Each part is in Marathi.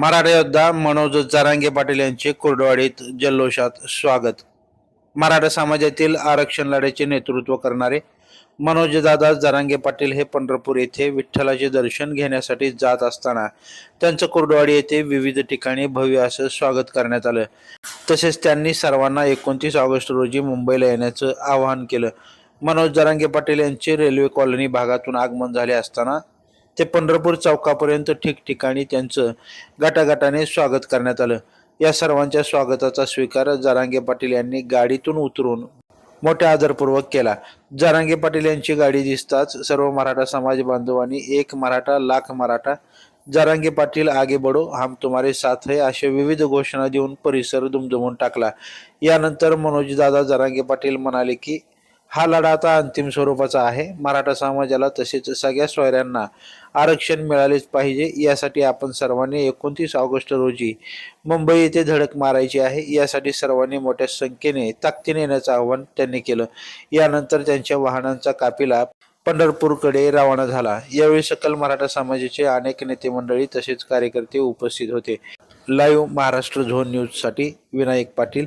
मराठा योद्धा मनोज जारांगे पाटील यांचे कुर्डवाडीत जल्लोषात स्वागत. मराठा समाजातील आरक्षण लढ्याचे नेतृत्व करणारे मनोजदादा जारांगे पाटील हे पंढरपूर येथे विठ्ठलाचे दर्शन घेण्यासाठी जात असताना त्यांचं कुर्डवाडी येथे विविध ठिकाणी भव्य असं स्वागत करण्यात आलं. तसेच त्यांनी सर्वांना एकोणतीस ऑगस्ट रोजी मुंबईला येण्याचं आवाहन केलं. मनोज जारांगे पाटील यांचे रेल्वे कॉलनी भागातून आगमन झाले असताना ते पंढरपूर चौकापर्यंत ठिकठिकाणी त्यांचं गटागटाने स्वागत करण्यात आलं. या सर्वांच्या स्वागताचा स्वीकार जरांगे पाटील यांनी गाडीतून उतरून मोठ्या आदरपूर्वक केला. जरांगे पाटील यांची गाडी दिसताच सर्व मराठा समाज बांधवांनी एक मराठा लाख मराठा जरांगे पाटील आगे बडो हम तुम्हारे साथ है अशा विविध घोषणा देऊन परिसर दुमदुमून टाकला. यानंतर मनोजदादा जरांगे पाटील म्हणाले की हा लढा आता अंतिम स्वरूपाचा आहे. मराठा समाजाला तसेच सगळ्या सोयऱ्यांना आरक्षण मिळालेच पाहिजे यासाठी आपण सर्वांनी एकोणतीस ऑगस्ट रोजी मुंबई येथे धडक मारायची आहे. यासाठी सर्वांनी मोठ्या संख्येने ताकदीने येण्याचं आवाहन त्यांनी केलं. यानंतर त्यांच्या वाहनांचा कापिला पंढरपूरकडे रवाना झाला. यावेळी सकल मराठा समाजाचे अनेक नेते मंडळी तसेच कार्यकर्ते उपस्थित होते. लाईव्ह महाराष्ट्र झोन न्यूजसाठी विनायक पाटील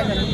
चला